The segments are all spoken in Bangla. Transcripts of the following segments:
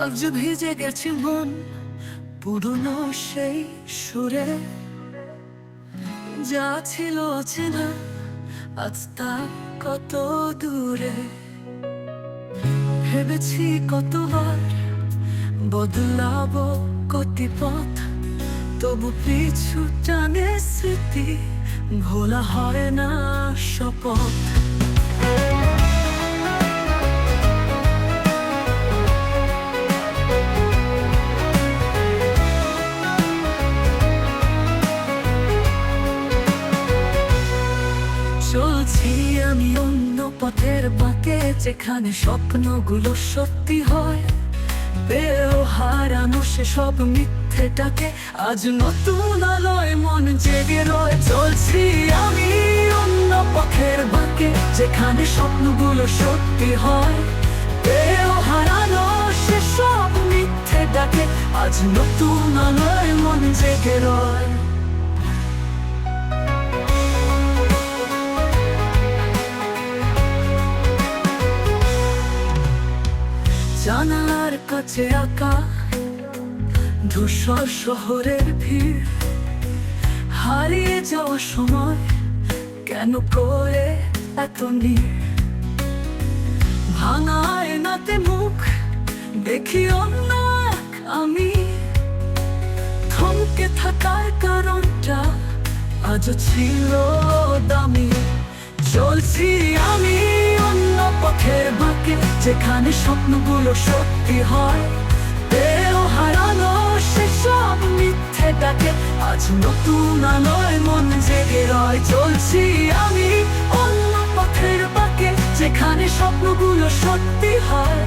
আজ ভিজে গেছে মন, পুরনো সেই সুরে। যা ছিল অচেনা, আজ তা কত দূরে। ভেবেছি কতবার বদলাবো গতিপথ, তবু পিছু টানে স্মৃতি, ভোলা হয় না শপথ। আমি অন্য পথের বাঁকে, যেখানে স্বপ্নগুলো সত্যি হয়। পেয়েও হারানো সব মিথ্যেটাকে, আজ নতুন আলোয় মন জেগে রয়ে। চলছি আমি অন্য পথের বাঁকে, যেখানে স্বপ্নগুলো সত্যি হয়। পেয়েও হারানো সব মিথ্যেটাকে, আজ নতুন আলোয় মন জেগে রয়। জানালার কাছে আঁকা ধূসর শহরের ভিড়। হারিয়ে যাওয়া সময় কেন করে এত নীড়? ভাঙা আয়নাতে মুখ দেখি অন্য আমি। থমকে থাকার কারণটা আজও ছিল দামি। চলছি আমি। পথের বাঁকে, যেখানে স্বপ্নগুলো সত্যি হয়। পেয়েও হারানো সেসব মিথ্যে ডাকে। আজ নতুন আলোয় মন জেগে রয়, চলছি আমি অন্য পথের বাঁকে, যেখানে স্বপ্নগুলো সত্যি হয়।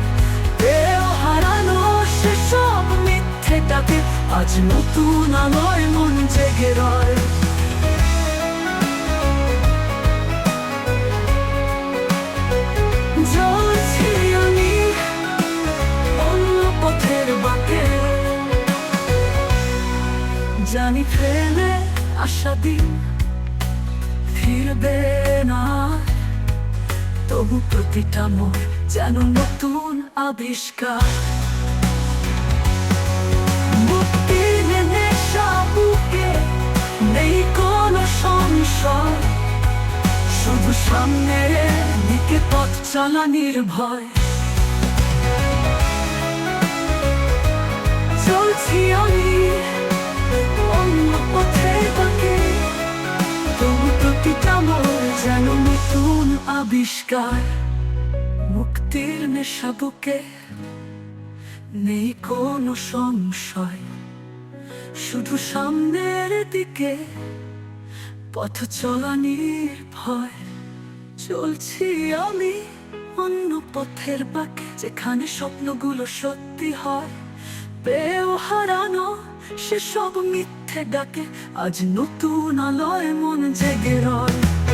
পেয়েও হারানো সেসব মিথ্যে ডাকে। আজ নতুন আলোয় মন জেগে রয়। জানি ফেলে আশা দিন, ফিরবে না। তবু প্রতিটা মোড় যেন নতুন আবিষ্কার। শুধু সামনে দিকে পথ চলা নির্ভয়। আবিষ্কার, মুক্তির নেশা বুকে নেই কোনো সংশয়। শুধু সামনের দিকে পথ চলা নির্ভয়। চলছি আমি অন্য পথের বাঁকে, যেখানে স্বপ্নগুলো সত্যি হয়। পেয়েও হারানো সেসব মিথ্যে ডাকে, আজ নতুন আলয় মন জেগে রয়।